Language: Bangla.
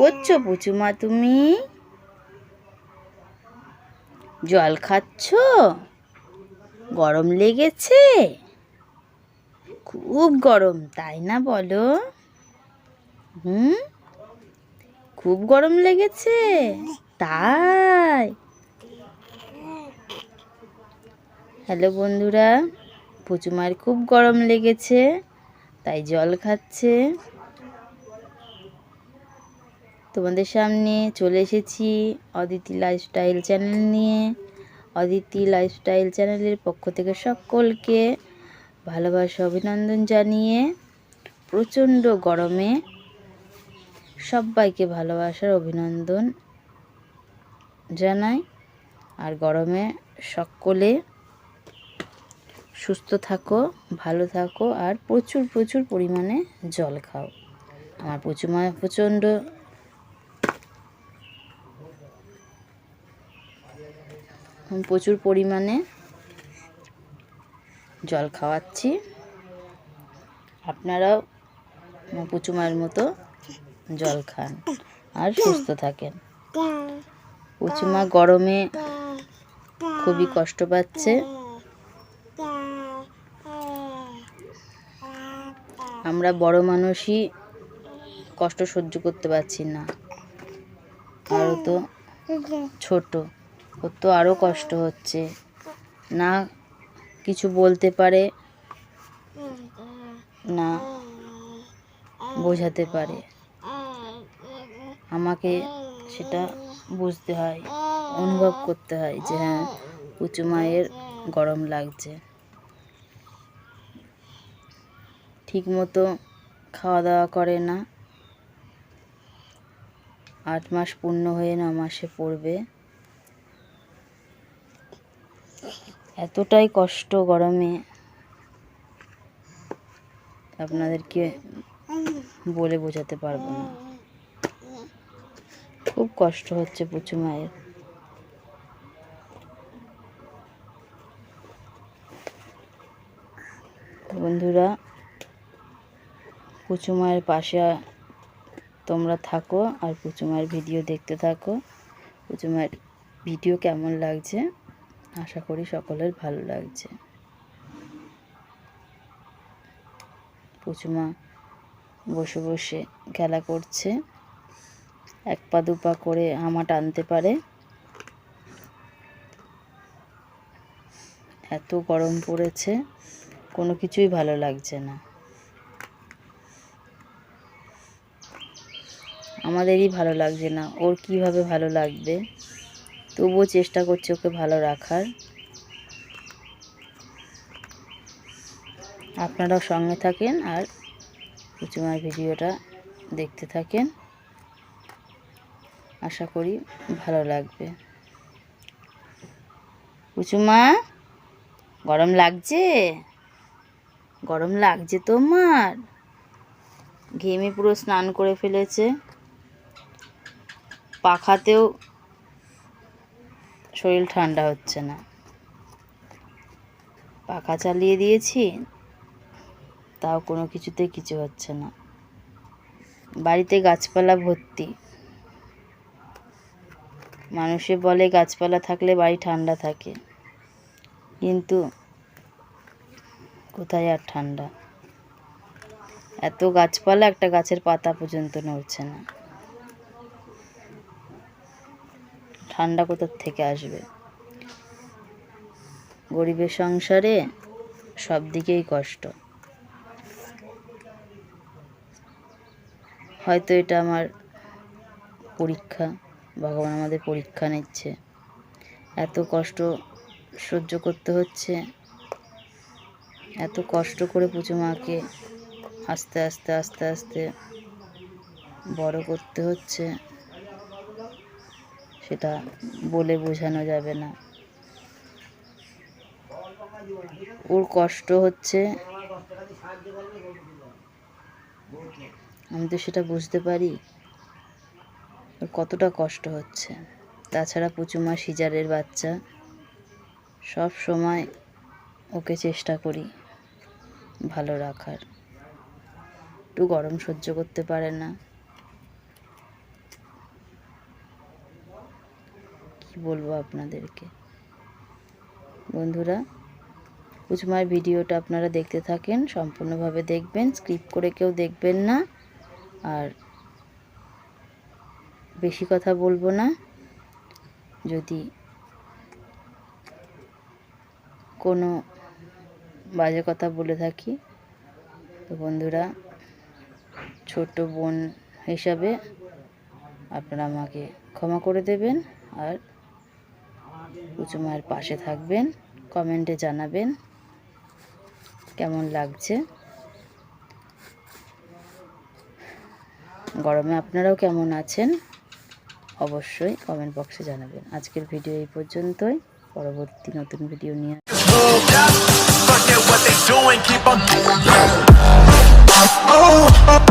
করছ পুচুমা তুমি? জল খাচ্ছ? গরম লেগেছে? খুব গরম, তাই না বলো? হুম? খুব গরম লেগেছে? তাই? হ্যালো বন্ধুরা, পুচুমার খুব গরম লেগেছে, তাই জল খাচ্ছে। তোমাদের সামনে চলে এসেছি অদিতি লাইফস্টাইল চ্যানেল নিয়ে। অদিতি লাইফস্টাইল চ্যানেলের পক্ষ থেকে সকলকে ভালোবাসা, অভিনন্দন জানিয়ে প্রচণ্ড গরমে সবাইকে ভালোবাসার অভিনন্দন জানাই আর গরমে সকলে সুস্থ থাকো, ভালো থাকো আর প্রচুর প্রচুর পরিমাণে জল খাও। আমার প্রচুর, প্রচণ্ড প্রচুর পরিমাণে জল খাওয়াচ্ছি। আপনারাও পুচুমার মতো জল খান আর সুস্থ থাকেন। পুচুমা গরমে খুবই কষ্ট পাচ্ছে। আমরা বড় মানুষই কষ্ট সহ্য করতে পারছি না। আরও তো ছোট। ওর তো আরও কষ্ট হচ্ছে। না কিছু বলতে পারে, না বোঝাতে পারে। আমাকে সেটা বুঝতে হয়, অনুভব করতে হয় যে হ্যাঁ উঁচু মায়ের গরম লাগছে। ঠিক মতো খাওয়া দাওয়া করে না। আট মাস পূর্ণ হয়ে ন মাসে পড়বে। এতটাই কষ্ট গরমে। আপনাদেরকে বলে বোঝাতে পারব না। খুব কষ্ট হচ্ছে পুচু মায়ের। বন্ধুরা, পুচু মায়ের পাশে তোমরা থাকো আর পুচু মায়ের ভিডিও দেখতে থাকো। পুচু মায়ের ভিডিও কেমন লাগছে? আশা করি সকলের ভালো লাগছে। পুচুমা বসে বসে খেলা করছে। এক পা দুপা করে হামা টানতে পারে। এত গরম পড়েছে, কোনো কিছুই ভালো লাগছে না। আমাদেরই ভালো লাগছে না, ওর কীভাবে ভালো লাগবে? তবুও চেষ্টা করছি ওকে ভালো রাখার। আপনারাও সঙ্গে থাকেন আর পুচুমার ভিডিওটা দেখতে থাকেন। আশা করি ভালো লাগবে। পুচুমা গরম লাগছে? গরম লাগছে তোমার? ঘেমে পুরো স্নান করে ফেলেছে। পাখাতেও শরীর ঠান্ডা হচ্ছে না। পাখা চালিয়ে দিয়েছি, তাও কোনো কিছুতে কিছু হচ্ছে না। বাড়িতে গাছপালা ভর্তি। মানুষে বলে গাছপালা থাকলে বাড়ি ঠান্ডা থাকে। কিন্তু কোথায় আর ঠান্ডা? এত গাছপালা একটা গাছের পাতা পর্যন্ত নড়ছে না। ঠান্ডা কোথার থেকে আসবে? গরিবের সংসারে সব দিকেই কষ্ট। হয়তো এটা আমার পরীক্ষা, ভগবান আমাদের পরীক্ষা নিচ্ছে। এত কষ্ট সহ্য করতে হচ্ছে। এত কষ্ট করে পুজো মাকে আস্তে আস্তে আস্তে আস্তে বড় করতে হচ্ছে। সেটা বলে বোঝানো যাবে না। ওর কষ্ট হচ্ছে। আমি তো সেটা বুঝতে পারি। ওর কতটা কষ্ট হচ্ছে। তাছাড়া পুচুমা সিজারের বাচ্চা। সব সময় ওকে চেষ্টা করি ভালো রাখার। একটু গরম সহ্য করতে পারে না। বলব আপনাদেরকে। বন্ধুরা পুচমার ভিডিওটা আপনারা দেখতে থাকেন, সম্পূর্ণভাবে দেখবেন স্ক্রিপ্ট করে কেউ দেখবেন না। আর বেশি কথা বলব না। যদি কোনো বাজে কথা বলে থাকি, তো বন্ধুরা, ছোট বোন হিসাবে আপনারা আমাকে ক্ষমা করে দেবেন। আর উঁচু মায়ের পাশে থাকবেন কমেন্টে জানাবেন কেমন লাগছে। গরমে আপনারাও কেমন আছেন? অবশ্যই কমেন্ট বক্সে জানাবেন। আজকের ভিডিও এই পর্যন্তই। পরবর্তী নতুন ভিডিও নিয়ে. Oh,